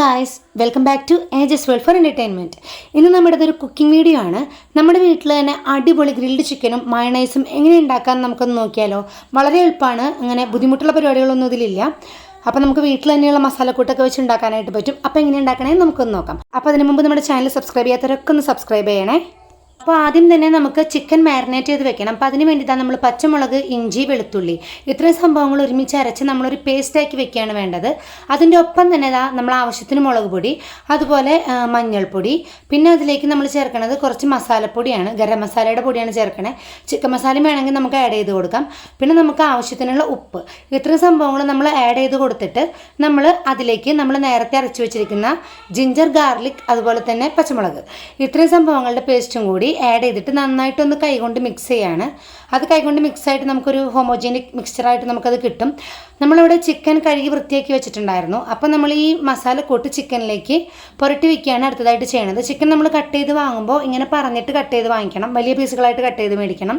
Guys welcome back to ages world for entertainment ഇന്ന് നമ്മുടെ ഒരു കുക്കിംഗ് വീഡിയോ ആണ്. നമ്മുടെ വീട്ടിൽ തന്നെ അടിപൊളി ഗ്രിൽഡ് ചിക്കനും മയണൈസും എങ്ങനെ ഉണ്ടാക്കാമെന്ന് നമുക്കൊന്ന് നോക്കിയാലോ? വളരെ എളുപ്പമാണ്. അങ്ങനെ ബുദ്ധിമുട്ടുള്ള പരിപാടികളൊന്നും ഇതിലില്ല. അപ്പോൾ നമുക്ക് വീട്ടിൽ തന്നെയുള്ള മസാലക്കൂട്ടൊക്കെ വെച്ച് ഉണ്ടാക്കാനായിട്ട് പറ്റും. അപ്പോൾ എങ്ങനെ ഉണ്ടാക്കണേ നമുക്കൊന്ന് നോക്കാം. അപ്പോൾ അതിന് മുമ്പ് നമ്മുടെ ചാനൽ സബ്സ്ക്രൈബ് ചെയ്യാത്തവരൊക്കെ ഒന്ന് സബ്സ്ക്രൈബ് ചെയ്യണേ. അപ്പോൾ ആദ്യം തന്നെ നമുക്ക് ചിക്കൻ മാരിനേറ്റ് ചെയ്ത് വെക്കണം. അപ്പോൾ അതിന് വേണ്ടിയിട്ടാണ് നമ്മൾ പച്ചമുളക് ഇഞ്ചി വെളുത്തുള്ളി ഇത്രയും സംഭവങ്ങൾ ഒരുമിച്ച് അരച്ച് നമ്മളൊരു പേസ്റ്റാക്കി വെക്കുകയാണ് വേണ്ടത്. അതിന്റെ ഒപ്പം തന്നെ ഇതാ നമ്മൾ ആവശ്യത്തിന് മുളക് പൊടി അതുപോലെ മഞ്ഞൾപ്പൊടി പിന്നെ അതിലേക്ക് നമ്മൾ ചേർക്കുന്നത് കുറച്ച് മസാലപ്പൊടിയാണ്. ഗരം മസാലയുടെ പൊടിയാണ് ചേർക്കണേ. ചിക്കൻ മസാലയും വേണമെങ്കിൽ നമുക്ക് ആഡ് ചെയ്ത് കൊടുക്കാം. പിന്നെ നമുക്ക് ആവശ്യത്തിനുള്ള ഉപ്പ്. ഇത്രയും സംഭവങ്ങൾ നമ്മൾ ആഡ് ചെയ്ത് കൊടുത്തിട്ട് നമ്മൾ അതിലേക്ക് നമ്മൾ നേരത്തെ അരച്ച് വെച്ചിരിക്കുന്ന ജിഞ്ചർ ഗാർലിക് അതുപോലെ തന്നെ പച്ചമുളക്. ഇത്രയും സംഭവങ്ങളുടെ പേസ്റ്റും കൂടി ആഡ് ചെയ്തിട്ട് നന്നായിട്ടൊന്ന് കൈകൊണ്ട് മിക്സ് ചെയ്യാണ്. അത് കൈകൊണ്ട് മിക്സായിട്ട് നമുക്കൊരു ഹോമോജീനിക് മിക്സ്ചറായിട്ട് നമുക്കത് കിട്ടും. നമ്മളിവിടെ ചിക്കൻ കഴുകി വൃത്തിയാക്കി വെച്ചിട്ടുണ്ടായിരുന്നു. അപ്പോൾ നമ്മൾ ഈ മസാല കൂട്ട് ചിക്കനിലേക്ക് പുരട്ടി വയ്ക്കുകയാണ് അടുത്തതായിട്ട് ചെയ്യണത്. ചിക്കൻ നമ്മൾ കട്ട് ചെയ്ത് വാങ്ങുമ്പോൾ ഇങ്ങനെ പറഞ്ഞിട്ട് കട്ട് ചെയ്ത് വാങ്ങിക്കണം. വലിയ പീസുകളായിട്ട് കട്ട് ചെയ്ത് മേടിക്കണം.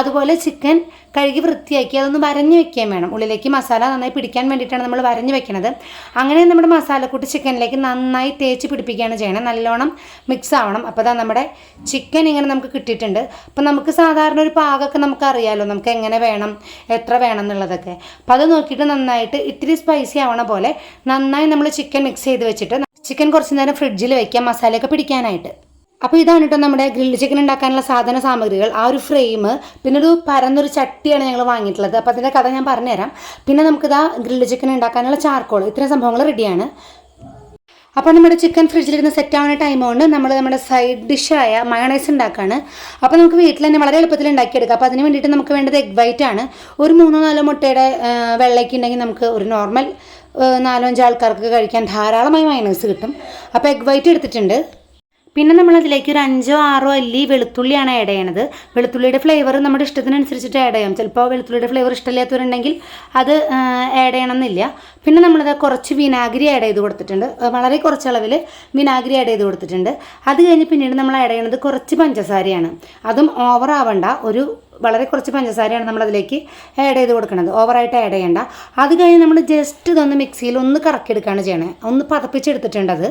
അതുപോലെ ചിക്കൻ കഴുകി വൃത്തിയാക്കി അതൊന്ന് വരഞ്ഞ് വെക്കുകയും വേണം. ഉള്ളിലേക്ക് മസാല നന്നായി പിടിക്കാൻ വേണ്ടിയിട്ടാണ് നമ്മൾ വരഞ്ഞ് വെക്കുന്നത് അങ്ങനെ നമ്മുടെ മസാലക്കൂട്ട് ചിക്കനിലേക്ക് നന്നായി തേച്ച് പിടിപ്പിക്കുകയാണ് ചെയ്യണം നല്ലോണം മിക്സ് ആവണം. അപ്പോൾ അതാ നമ്മുടെ ചിക്കൻ ഇങ്ങനെ നമുക്ക് കിട്ടിയിട്ടുണ്ട്. അപ്പം നമുക്ക് സാധാരണ ഒരു പാകമൊക്കെ നമുക്ക് അറിയാമല്ലോ നമുക്ക് എങ്ങനെ വേണം എത്ര വേണം എന്നുള്ളതൊക്കെ അപ്പോൾ അത് നോക്കിയിട്ട് നന്നായിട്ട് ഇത്തിരി സ്പൈസി ആവണ പോലെ നന്നായി നമ്മൾ ചിക്കൻ മിക്സ് ചെയ്ത് വെച്ചിട്ട് ചിക്കൻ കുറച്ച് നേരം ഫ്രിഡ്ജിൽ വെക്കാം മസാലയൊക്കെ പിടിക്കാനായിട്ട്. അപ്പോൾ ഇതാണ് കേട്ടോ നമ്മുടെ ഗ്രിൽഡ് ചിക്കൻ ഉണ്ടാക്കാനുള്ള സാധന സാമഗ്രികൾ. ആ ഒരു ഫ്രെയിം പിന്നെ ഒരു പരന്നൊരു ചട്ടിയാണ് ഞങ്ങൾ വാങ്ങിയിട്ടുള്ളത്. അപ്പോൾ അതിന്റെ കഥ ഞാൻ പറഞ്ഞുതരാം. പിന്നെ നമുക്കിതാ ഗ്രിൽഡ് ചിക്കൻ ഉണ്ടാക്കാനുള്ള ചാർക്കോൾ ഇത്രയും സംഭവങ്ങൾ റെഡിയാണ് അപ്പോൾ നമ്മുടെ ചിക്കൻ ഫ്രിഡ്ജിലിരുന്ന് സെറ്റ് ആവുന്ന ടൈം കൊണ്ട് നമ്മൾ നമ്മുടെ സൈഡ് ഡിഷായ മയണൈസ് ഉണ്ടാക്കുകയാണ് അപ്പോൾ നമുക്ക് വീട്ടിൽ തന്നെ വളരെ എളുപ്പത്തിൽ ഉണ്ടാക്കിയെടുക്കാം അപ്പോൾ അതിന് വേണ്ടിയിട്ട് നമുക്ക് വേണ്ടത് എഗ് വൈറ്റ് ആണ്. ഒരു മൂന്നോ നാലോ മുട്ടയുടെ വെള്ളയ്ക്ക് ഉണ്ടെങ്കിൽ നമുക്ക് ഒരു നോർമൽ നാലോ അഞ്ച് ആൾക്കാർക്ക് കഴിക്കാൻ ധാരാളമായി മയണൈസ് കിട്ടും. അപ്പോൾ എഗ് വൈറ്റ് എടുത്തിട്ടുണ്ട്. പിന്നെ നമ്മളതിലേക്ക് ഒരു അഞ്ചോ ആറോ അല്ലി വെളുത്തുള്ളിയാണ് ആഡ് ചെയ്യണത്. വെളുത്തുള്ളിയുടെ ഫ്ലേവർ നമ്മുടെ ഇഷ്ടത്തിനനുസരിച്ചിട്ട് ആഡ് ചെയ്യാം. ചിലപ്പോൾ വെളുത്തുള്ളിയുടെ ഫ്ലേവർ ഇഷ്ടമില്ലാത്തവരുണ്ടെങ്കിൽ അത് ആഡ് ചെയ്യണമെന്നില്ല. പിന്നെ നമ്മളത് കുറച്ച് വിനാഗിരി ആഡ് ചെയ്ത് കൊടുത്തിട്ടുണ്ട്. വളരെ കുറച്ച് അളവിൽ വിനാഗിരി ആഡ് ചെയ്ത് കൊടുത്തിട്ടുണ്ട്. അത് കഴിഞ്ഞ് പിന്നീട് നമ്മൾ ആഡ് ചെയ്യണത് കുറച്ച് പഞ്ചസാരയാണ്. അതും ഓവർ ആവണ്ട. ഒരു വളരെ കുറച്ച് പഞ്ചസാരയാണ് നമ്മൾ അതിലേക്ക് ആഡ് ചെയ്ത് കൊടുക്കുന്നത് ഓവറായിട്ട് ആഡ് ചെയ്യേണ്ട. അത് കഴിഞ്ഞ് നമ്മൾ ജസ്റ്റ് ഇതൊന്ന് മിക്സിയിൽ ഒന്ന് കറക്കിയെടുക്കുകയാണ് ചെയ്യണേ. ഒന്ന് പതപ്പിച്ചെടുത്തിട്ടുണ്ട് അത്.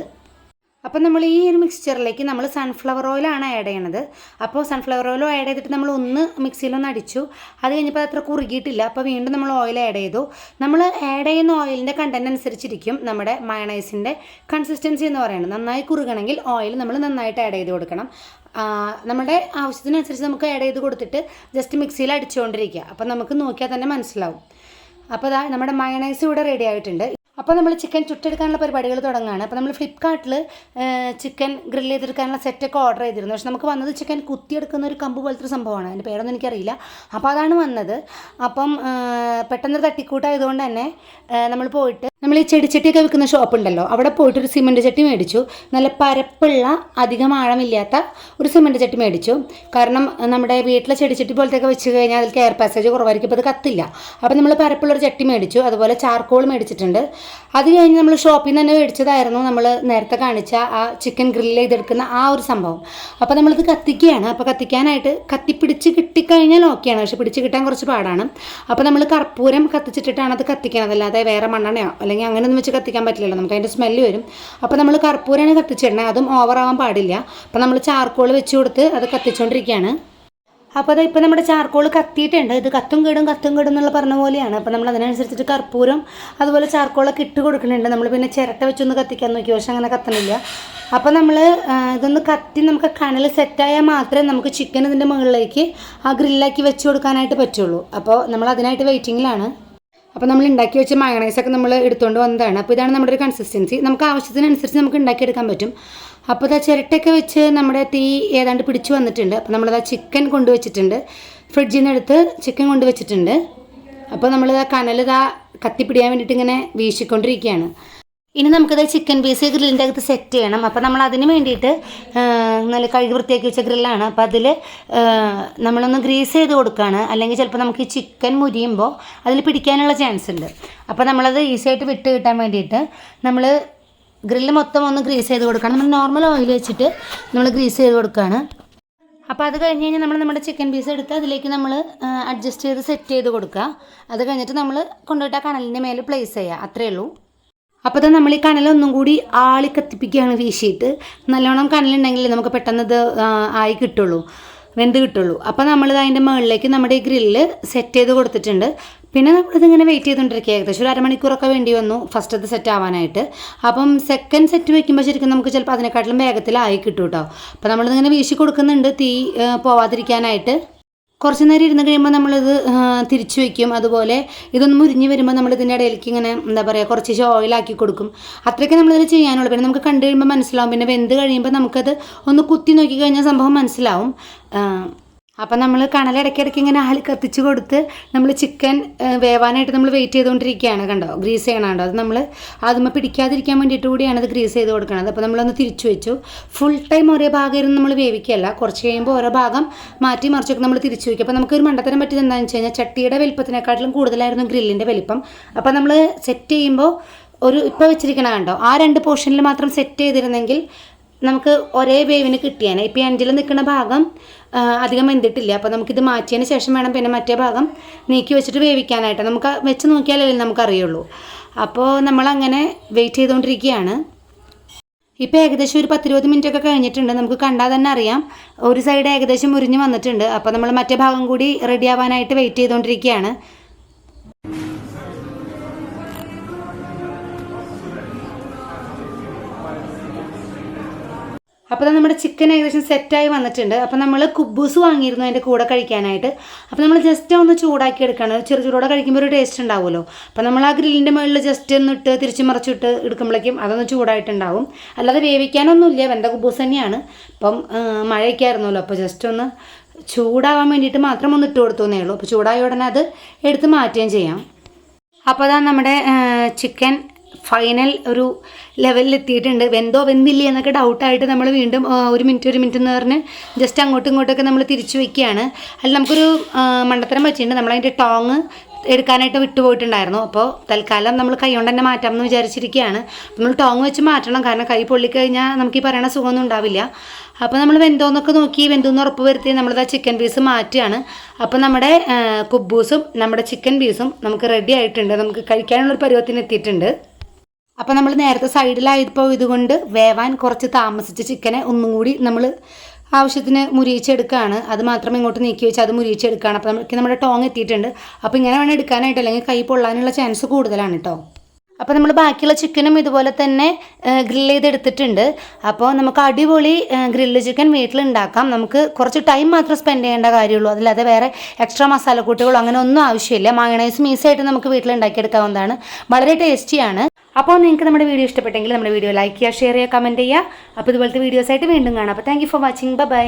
അപ്പം നമ്മൾ ഈ ഒരു മിക്സ്ചറിലേക്ക് നമ്മൾ സൺഫ്ലവർ ഓയിലാണ് ആഡ് ചെയ്യണത്. അപ്പോൾ സൺഫ്ലവർ ഓയിൽ ആഡ് ചെയ്തിട്ട് നമ്മൾ ഒന്ന് മിക്സിയിലൊന്ന് അടിച്ചു. അത് കഴിഞ്ഞപ്പോൾ അത് അത്ര കുറുകിയിട്ടില്ല. അപ്പോൾ വീണ്ടും നമ്മൾ ഓയിൽ ആഡ് ചെയ്തു. നമ്മൾ ആഡ് ചെയ്യുന്ന ഓയിലിന്റെ കണ്ടന്റ് അനുസരിച്ചിരിക്കും നമ്മുടെ മയണൈസിന്റെ കൺസിസ്റ്റൻസി എന്ന് പറയുന്നത്. നന്നായി കുറുകണമെങ്കിൽ ഓയിൽ നമ്മൾ നന്നായിട്ട് ആഡ് ചെയ്ത് കൊടുക്കണം. നമ്മുടെ ആവശ്യത്തിനനുസരിച്ച് നമുക്ക് ആഡ് ചെയ്ത് കൊടുത്തിട്ട് ജസ്റ്റ് മിക്സിയിൽ അടിച്ചുകൊണ്ടിരിക്കുക. അപ്പോൾ നമുക്ക് നോക്കിയാൽ തന്നെ മനസ്സിലാവും. അപ്പോൾ നമ്മുടെ മയണൈസ് ഇവിടെ റെഡി ആയിട്ടുണ്ട്. അപ്പോൾ നമ്മൾ ചിക്കൻ ചുട്ടെടുക്കാനുള്ള പരിപാടികൾ തുടങ്ങുകയാണ് അപ്പോൾ നമ്മൾ ഫ്ലിപ്കാർട്ടിൽ ചിക്കൻ ഗ്രില്ല് ചെയ്തെടുക്കാനുള്ള സെറ്റൊക്കെ ഓർഡർ ചെയ്തിരുന്നു. പക്ഷെ നമുക്ക് വന്നത് ചിക്കൻ കുത്തിയെടുക്കുന്ന ഒരു കമ്പ് പോലത്തെ ഒരു സംഭവമാണ്. അതിന്റെ പേരൊന്നും എനിക്കറിയില്ല. അപ്പോൾ അതാണ് വന്നത്. അപ്പം പെട്ടെന്ന് തട്ടിക്കൂട്ടായതുകൊണ്ട് തന്നെ നമ്മൾ പോയിട്ട് നമ്മൾ ഈ ചെടിച്ചട്ടിയൊക്കെ വിൽക്കുന്ന ഷോപ്പ് ഉണ്ടല്ലോ. അവിടെ പോയിട്ട് ഒരു സിമന്റ് ചട്ടി മേടിച്ചു. നല്ല പരപ്പുള്ള അധികം ആഴമില്ലാത്ത ഒരു സിമന്റ് ചട്ടി മേടിച്ചു. കാരണം നമ്മുടെ വീട്ടിലെ ചെടിച്ചട്ടി പോലത്തെയൊക്കെ വെച്ച് കഴിഞ്ഞാൽ അതിൽ എയർ പാസേജ് കുറവായിരിക്കും. അപ്പോൾ അത് കത്തില്ല. അപ്പോൾ നമ്മൾ പരപ്പുള്ള ഒരു ചട്ടി മേടിച്ചു. അതുപോലെ ചാർക്കോൾ മേടിച്ചിട്ടുണ്ട്. അത് കഴിഞ്ഞ് നമ്മൾ ഷോപ്പിൽ നിന്ന് തന്നെ മേടിച്ചതായിരുന്നു നമ്മൾ നേരത്തെ കാണിച്ച ആ ചിക്കൻ ഗ്രില്ല് ചെയ്തെടുക്കുന്ന ആ ഒരു സംഭവം. അപ്പോൾ നമ്മളിത് കത്തിക്കുകയാണ്. അപ്പോൾ കത്തിക്കാനായിട്ട് കത്തിപ്പിടിച്ച് കിട്ടിക്കഴിഞ്ഞാൽ ഓക്കെയാണ്. പക്ഷെ പിടിച്ച് കിട്ടാൻ കുറച്ച് പാടാണ്. അപ്പോൾ നമ്മൾ കർപ്പൂരം കത്തിച്ചിട്ടിട്ടാണ് അത് കത്തിക്കുന്നത് അല്ലാതെ വേറെ മണ്ണെണ്ണയോ അല്ലെങ്കിൽ അങ്ങനെ ഒന്നും വെച്ച് കത്തിക്കാൻ പറ്റില്ലല്ലോ. നമുക്ക് അതിന്റെ സ്മെല്ല് വരും. അപ്പോൾ നമ്മൾ കർപ്പൂരമാണ് കത്തിച്ചിടണേ അതും ഓവറാവാൻ പാടില്ല. അപ്പോൾ നമ്മൾ ചാർക്കോൾ വെച്ച് കൊടുത്ത് അത് കത്തിച്ചുകൊണ്ടിരിക്കുകയാണ് അപ്പോൾ അത് ഇപ്പോൾ നമ്മുടെ ചാർക്കോൾ കത്തിയിട്ടുണ്ട്. ഇത് കത്തും കേടും കത്തും കേടും എന്നുള്ള പറഞ്ഞ പോലെയാണ്. അപ്പോൾ നമ്മൾ അതിനനുസരിച്ചിട്ട് കർപ്പൂരം അതുപോലെ ചാർക്കോളൊക്കെ ഇട്ട് കൊടുക്കുന്നുണ്ട്. നമ്മൾ പിന്നെ ചിരട്ട വെച്ചൊന്ന് കത്തിക്കാൻ നോക്കി. പക്ഷെ അങ്ങനെ കത്തണില്ല. അപ്പോൾ നമ്മൾ ഇതൊന്ന് കത്തി നമുക്ക് കനൽ സെറ്റായാൽ മാത്രമേ നമുക്ക് ചിക്കൻ ഇതിന്റെ മുകളിലേക്ക് ആ ഗ്രില്ലാക്കി വെച്ച് കൊടുക്കാനായിട്ട് പറ്റുള്ളൂ. അപ്പോൾ നമ്മൾ അതിനായിട്ട് വെയിറ്റിങ്ങിലാണ് അപ്പോൾ നമ്മൾ ഉണ്ടാക്കി വെച്ച മയണൈസൊക്കെ നമ്മൾ എടുത്തുകൊണ്ട് വന്നതാണ്. അപ്പോൾ ഇതാണ് നമ്മുടെ ഒരു കൺസിസ്റ്റൻസി നമുക്ക് ആവശ്യത്തിനനുസരിച്ച് നമുക്ക് ഉണ്ടാക്കിയെടുക്കാൻ പറ്റും. അപ്പോൾ അത് ചിരട്ടയൊക്കെ വെച്ച് നമ്മുടെ തീ ഏതാണ്ട് പിടിച്ചു വന്നിട്ടുണ്ട്. അപ്പോൾ നമ്മളിതാ ചിക്കൻ കൊണ്ടുവച്ചിട്ടുണ്ട്. ഫ്രിഡ്ജിൽ നിന്ന് എടുത്ത് ചിക്കൻ കൊണ്ടുവച്ചിട്ടുണ്ട്. അപ്പോൾ നമ്മൾ നമ്മളിതാ കനലിതാ കത്തിപ്പിടിയാൻ വേണ്ടിയിട്ട് ഇങ്ങനെ വീശിക്കൊണ്ടിരിക്കുകയാണ്. ഇനി നമുക്കത് ചിക്കൻ പീസ് ഗ്രില്ലിന്റെ അകത്ത് സെറ്റ് ചെയ്യണം. അപ്പോൾ നമ്മൾ അതിന് വേണ്ടിയിട്ട് ആ, നല്ല കഴുകി വൃത്തിയാക്കി വെച്ച ഗ്രില്ലാണ്. അപ്പോൾ അതിൽ നമ്മളൊന്ന് ഗ്രീസ് ചെയ്ത് കൊടുക്കുകയാണ് അല്ലെങ്കിൽ ചിലപ്പോൾ നമുക്ക് ഈ ചിക്കൻ മുരിയുമ്പോൾ അതിൽ പിടിക്കാനുള്ള ചാൻസ് ഉണ്ട്. അപ്പോൾ നമ്മളത് ഈസി ആയിട്ട് വിട്ട് കിട്ടാൻ വേണ്ടിയിട്ട് നമ്മൾ ഗ്രില്ല് മൊത്തം ഒന്ന് ഗ്രീസ് ചെയ്ത് കൊടുക്കണം. നമ്മൾ നോർമൽ ഓയിൽ വെച്ചിട്ട് നമ്മൾ ഗ്രീസ് ചെയ്ത് കൊടുക്കുകയാണ് അപ്പോൾ അത് കഴിഞ്ഞ് കഴിഞ്ഞാൽ നമ്മൾ നമ്മുടെ ചിക്കൻ പീസ് എടുത്ത് അതിലേക്ക് നമ്മൾ അഡ്ജസ്റ്റ് ചെയ്ത് സെറ്റ് ചെയ്ത് കൊടുക്കുക അത് കഴിഞ്ഞിട്ട് നമ്മൾ കൊണ്ടുപോയിട്ട് ആ കണലിന്റെ മേലെ പ്ലേസ് ചെയ്യുക അത്രയേ ഉള്ളൂ. അപ്പോൾ തന്നെ നമ്മൾ ഈ കനലൊന്നും കൂടി ആളി കത്തിപ്പിക്കുകയാണ് വീശിയിട്ട്. നല്ലോണം കനലുണ്ടെങ്കിൽ നമുക്ക് പെട്ടെന്ന് ഇത് ആയി കിട്ടുള്ളൂ. വെന്ത് കിട്ടുള്ളൂ. അപ്പോൾ നമ്മളിത് അതിന്റെ മുകളിലേക്ക് നമ്മുടെ ഈ ഗ്രില്ല് സെറ്റ് ചെയ്ത് കൊടുത്തിട്ടുണ്ട്. പിന്നെ നമ്മളിതിങ്ങനെ വെയിറ്റ് ചെയ്തുകൊണ്ടിരിക്കുക ഏകദേശം ഒരു അരമണിക്കൂറൊക്കെ വേണ്ടി വന്നു ഫസ്റ്റ് അത് സെറ്റ് ആവാനായിട്ട് അപ്പം സെക്കൻഡ് സെറ്റ് വെക്കുമ്പോൾ ശരിക്കും നമുക്ക് ചിലപ്പോൾ അതിനെക്കാട്ടിലും വേഗത്തിലായി കിട്ടും കേട്ടോ അപ്പോൾ നമ്മളിതിങ്ങനെ വീശി കൊടുക്കുന്നുണ്ട്. തീ പോവാതിരിക്കാനായിട്ട്. കുറച്ച് നേരം ഇരുന്ന് കഴിയുമ്പോൾ നമ്മളിത് തിരിച്ചു വയ്ക്കും അതുപോലെ ഇതൊന്ന് മുരിഞ്ഞ് വരുമ്പോൾ നമ്മൾ ഇതിന്റെ ഇടയിലേക്ക് ഇങ്ങനെ എന്താ പറയുക കുറച്ച് ഓയിലാക്കി കൊടുക്കും. അത്രയൊക്കെ നമ്മളിതിൽ ചെയ്യാനുള്ളൂ. പിന്നെ നമുക്ക് കണ്ടു കഴിയുമ്പോൾ മനസ്സിലാവും. പിന്നെ വെന്ത് കഴിയുമ്പോൾ നമുക്കത് ഒന്ന് കുത്തി നോക്കി കഴിഞ്ഞാൽ സംഭവം മനസ്സിലാവും. അപ്പം നമ്മൾ കണൽ ഇടയ്ക്കിടയ്ക്ക് ഇങ്ങനെ ആളി കത്തിച്ച് കൊടുത്ത് നമ്മൾ ചിക്കൻ വേവാനായിട്ട് നമ്മൾ വെയിറ്റ് ചെയ്തുകൊണ്ടിരിക്കുകയാണ് കണ്ടോ? ഗ്രീസ് ചെയ്യണം കണ്ടോ അത് നമ്മൾ അതുമ്പോൾ പിടിക്കാതിരിക്കാൻ വേണ്ടിയിട്ട് കൂടിയാണ് അത് ഗ്രീസ് ചെയ്ത് കൊടുക്കുന്നത് അപ്പോൾ നമ്മളൊന്ന് തിരിച്ചു വെച്ചു. ഫുൾ ടൈം ഒരേ ഭാഗം ഇരുന്ന് നമ്മൾ വേവിക്കുകയല്ല. കുറച്ച് കഴിയുമ്പോൾ ഓരോ ഭാഗം മാറ്റി മറിച്ചൊക്കെ നമ്മൾ തിരിച്ചു വയ്ക്കും അപ്പോൾ നമുക്കൊരു മണ്ടത്തരം പറ്റിയത് എന്താണെന്ന് വെച്ച് കഴിഞ്ഞാൽ ചട്ടിയുടെ വലിപ്പത്തിനെക്കാട്ടിലും കൂടുതലായിരുന്നു ഗ്രില്ലിന്റെ വലിപ്പം. അപ്പോൾ നമ്മൾ സെറ്റ് ചെയ്യുമ്പോൾ ഒരു ഇപ്പോൾ വെച്ചിരിക്കണ കണ്ടോ? ആ രണ്ട് പോർഷനിൽ മാത്രം സെറ്റ് ചെയ്തിരുന്നെങ്കിൽ നമുക്ക് ഒരേ വേവിന് കിട്ടിയാണ് ഇപ്പോൾ എൻഡിൽ നിൽക്കുന്ന ഭാഗം അധികം എന്തിട്ടില്ല അപ്പോൾ നമുക്കിത് മാറ്റിയതിന് ശേഷം വേണം പിന്നെ മറ്റേ ഭാഗം നീക്കി വെച്ചിട്ട് വേവിക്കാനായിട്ട്. നമുക്ക് വെച്ച് നോക്കിയാലല്ലേ നമുക്കറിയുള്ളൂ. അപ്പോൾ നമ്മളങ്ങനെ വെയിറ്റ് ചെയ്തുകൊണ്ടിരിക്കുകയാണ് ഇപ്പോൾ ഏകദേശം ഒരു പത്തിരുപത് മിനിറ്റ് ഒക്കെ കഴിഞ്ഞിട്ടുണ്ട്. നമുക്ക് കണ്ടാൽ തന്നെ അറിയാം. ഒരു സൈഡ് ഏകദേശം മുരിഞ്ഞ് വന്നിട്ടുണ്ട്. അപ്പോൾ നമ്മൾ മറ്റേ ഭാഗം കൂടി റെഡി ആവാനായിട്ട് വെയിറ്റ് ചെയ്തുകൊണ്ടിരിക്കുകയാണ് അപ്പോൾ നമ്മുടെ ചിക്കൻ ഏകദേശം സെറ്റായി വന്നിട്ടുണ്ട്. അപ്പോൾ നമ്മൾ കുബൂസ് വാങ്ങിയിരുന്നു അതിന്റെ കൂടെ കഴിക്കാനായിട്ട്. അപ്പോൾ നമ്മൾ ജസ്റ്റ് ഒന്ന് ചൂടാക്കി എടുക്കുകയാണ് ചെറു ചൂടോടെ കഴിക്കുമ്പോൾ ഒരു ടേസ്റ്റ് ഉണ്ടാവുമല്ലോ. അപ്പോൾ നമ്മൾ ആ ഗ്രില്ലിന്റെ മുകളിൽ ജസ്റ്റ് ഒന്ന് ഇട്ട് തിരിച്ച് മറിച്ചിട്ട് എടുക്കുമ്പോഴേക്കും അതൊന്ന് ചൂടായിട്ടുണ്ടാവും. അല്ലാതെ വേവിക്കാനൊന്നുമില്ല. വെന്ത കുബൂസ് തന്നെയാണ്. ഇപ്പം മഴയൊക്കെ ആയിരുന്നല്ലോ അപ്പോൾ ജസ്റ്റ് ഒന്ന് ചൂടാവാൻ വേണ്ടിയിട്ട് മാത്രം ഒന്ന് ഇട്ട് കൊടുത്തു എന്നേ ഉള്ളൂ. അപ്പോൾ ചൂടായ ഉടനെ അത് എടുത്ത് മാറ്റുകയും ചെയ്യാം. അപ്പോൾ അതാ നമ്മുടെ ചിക്കൻ ഫൈനൽ ഒരു ലെവലിൽ എത്തിയിട്ടുണ്ട്. വെന്തോ വെന്തില്ലേ എന്നൊക്കെ ഡൗട്ടായിട്ട് നമ്മൾ വീണ്ടും ഒരു മിനിറ്റ് ഒരു മിനിറ്റ് എന്ന് പറഞ്ഞ് ജസ്റ്റ് അങ്ങോട്ടും ഇങ്ങോട്ടൊക്കെ നമ്മൾ തിരിച്ചു വെക്കുകയാണ്. അതിൽ നമുക്കൊരു മണ്ടത്തരം വെച്ചിട്ടുണ്ട്. നമ്മളതിന്റെ ടോങ് എടുക്കാനായിട്ട് വിട്ടുപോയിട്ടുണ്ടായിരുന്നു. അപ്പോൾ തൽക്കാലം നമ്മൾ കൈ കൊണ്ട് തന്നെ മാറ്റാം എന്ന് വിചാരിച്ചിരിക്കുകയാണ്. നമ്മൾ ടോങ് വെച്ച് മാറ്റണം. കാരണം കൈ പൊള്ളിക്കഴിഞ്ഞാൽ നമുക്ക് ഈ പറയണ സുഖമൊന്നും ഉണ്ടാവില്ല. അപ്പോൾ നമ്മൾ വെന്തോന്നൊക്കെ നോക്കി വെന്തോന്ന് ഉറപ്പ് വരുത്തി ആ ചിക്കൻ പീസ് മാറ്റുകയാണ്. അപ്പോൾ നമ്മുടെ കുബ്ബൂസും നമ്മുടെ ചിക്കൻ പീസും നമുക്ക് റെഡി ആയിട്ടുണ്ട്. നമുക്ക് കഴിക്കാനുള്ളൊരു പരുവത്തിന് എത്തിയിട്ടുണ്ട്. അപ്പോൾ നമ്മൾ നേരത്തെ സൈഡിലായപ്പോൾ ഇതുകൊണ്ട് വേവാൻ കുറച്ച് താമസിച്ച് ചിക്കനെ ഒന്നും കൂടി നമ്മൾ ആവശ്യത്തിന് മുരിയിച്ചെടുക്കുകയാണ് അത് മാത്രം ഇങ്ങോട്ട് നീക്കി വെച്ച് അത് മുരിയിച്ചെടുക്കുകയാണ് അപ്പോൾ നമുക്ക് നമ്മുടെ ടോങ് എത്തിയിട്ടുണ്ട്. അപ്പോൾ ഇങ്ങനെ വേണം എടുക്കാനായിട്ട് അല്ലെങ്കിൽ കൈ പൊള്ളാനുള്ള ചാൻസ് കൂടുതലാണ് കേട്ടോ അപ്പോൾ നമ്മൾ ബാക്കിയുള്ള ചിക്കനും ഇതുപോലെ തന്നെ ഗ്രില്ല് ചെയ്തെടുത്തിട്ടുണ്ട്. അപ്പോൾ നമുക്ക് അടിപൊളി ഗ്രില്ല് ചിക്കൻ വീട്ടിലുണ്ടാക്കാം. നമുക്ക് കുറച്ച് ടൈം മാത്രം സ്പെൻഡ് ചെയ്യേണ്ട കാര്യമുള്ളൂ. അതില്ലാതെ വേറെ എക്സ്ട്രാ മസാലക്കൂട്ടുകളോ അങ്ങനെ ഒന്നും ആവശ്യമില്ല. മയണൈസും ഈസിയായിട്ട് നമുക്ക് വീട്ടിൽ ഉണ്ടാക്കിയെടുക്കാവുന്നതാണ് വളരെ ടേസ്റ്റിയാണ് അപ്പോൾ നിങ്ങൾക്ക് നമ്മുടെ വീഡിയോ ഇഷ്ടപ്പെട്ടെങ്കിൽ നമ്മുടെ വീഡിയോ ലൈക്ക് ചെയ്യുക ഷെയർ ചെയ്യുക കമന്റ് ചെയ്യുക. അപ്പോൾ ഇതുപോലത്തെ വീഡിയോസായിട്ട് വീണ്ടും കാണാം. അപ്പോൾ thank you for watching bye